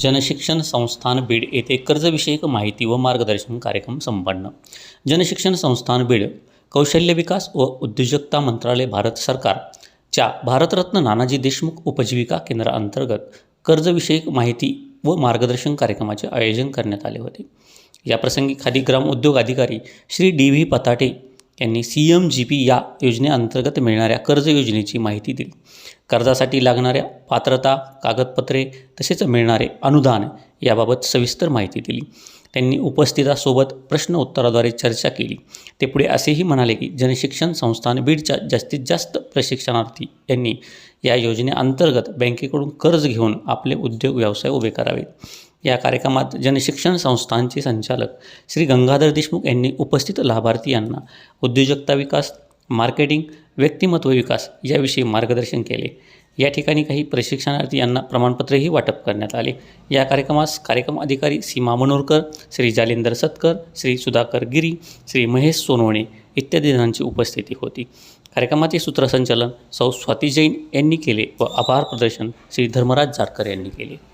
जनशिक्षण संस्थान बीड येथे कर्जविषयक माहिती व मार्गदर्शन कार्यक्रम संपन्न. जनशिक्षण संस्थान बीड कौशल्य विकास व उद्योजकता मंत्रालय भारत सरकारच्या भारतरत्न नानाजी देशमुख उपजीविका केंद्राअंतर्गत कर्जविषयक माहिती व मार्गदर्शन कार्यक्रमाचे आयोजन करण्यात आले होते. याप्रसंगी खादी ग्राम उद्योग अधिकारी श्री डी व्ही पताटे यांनी सी एम जी पी या योजनेअंतर्गत मिळणाऱ्या कर्ज योजनेची माहिती दिली. कर्जासाठी लागणाऱ्या पात्रता कागदपत्रे तसेच मिळणारे अनुदान याबाबत सविस्तर माहिती दिली. त्यांनी उपस्थितासोबत प्रश्न उत्तराद्वारे चर्चा केली. ते पुढे असेही म्हणाले की जनशिक्षण संस्थान बीडच्या जास्तीत जास्त प्रशिक्षणार्थी यांनी या योजनेअंतर्गत बँकेकडून कर्ज घेऊन आपले उद्योग व्यवसाय उभे करावेत. या कार्यक्रमात जनशिक्षण संस्थांचे संचालक श्री गंगाधर देशमुख यांनी उपस्थित लाभार्थी यांना उद्योजकता विकास मार्केटिंग व्यक्तिमत्व विकास याविषयी मार्गदर्शन केले. या ठिकाणी काही प्रशिक्षणार्थी यांना प्रमाणपत्रही वाटप करण्यात आले. या कार्यक्रमास कार्यक्रम अधिकारी सीमा मनोरकर श्री जालिंदर सतकर श्री सुधाकर गिरी श्री महेश सोनवणे इत्यादी जणांची उपस्थिती होती. कार्यक्रमाचे सूत्रसंचालन सौ स्वाती जैन यांनी केले व आभार प्रदर्शन श्री धर्मराज जारकर यांनी केले.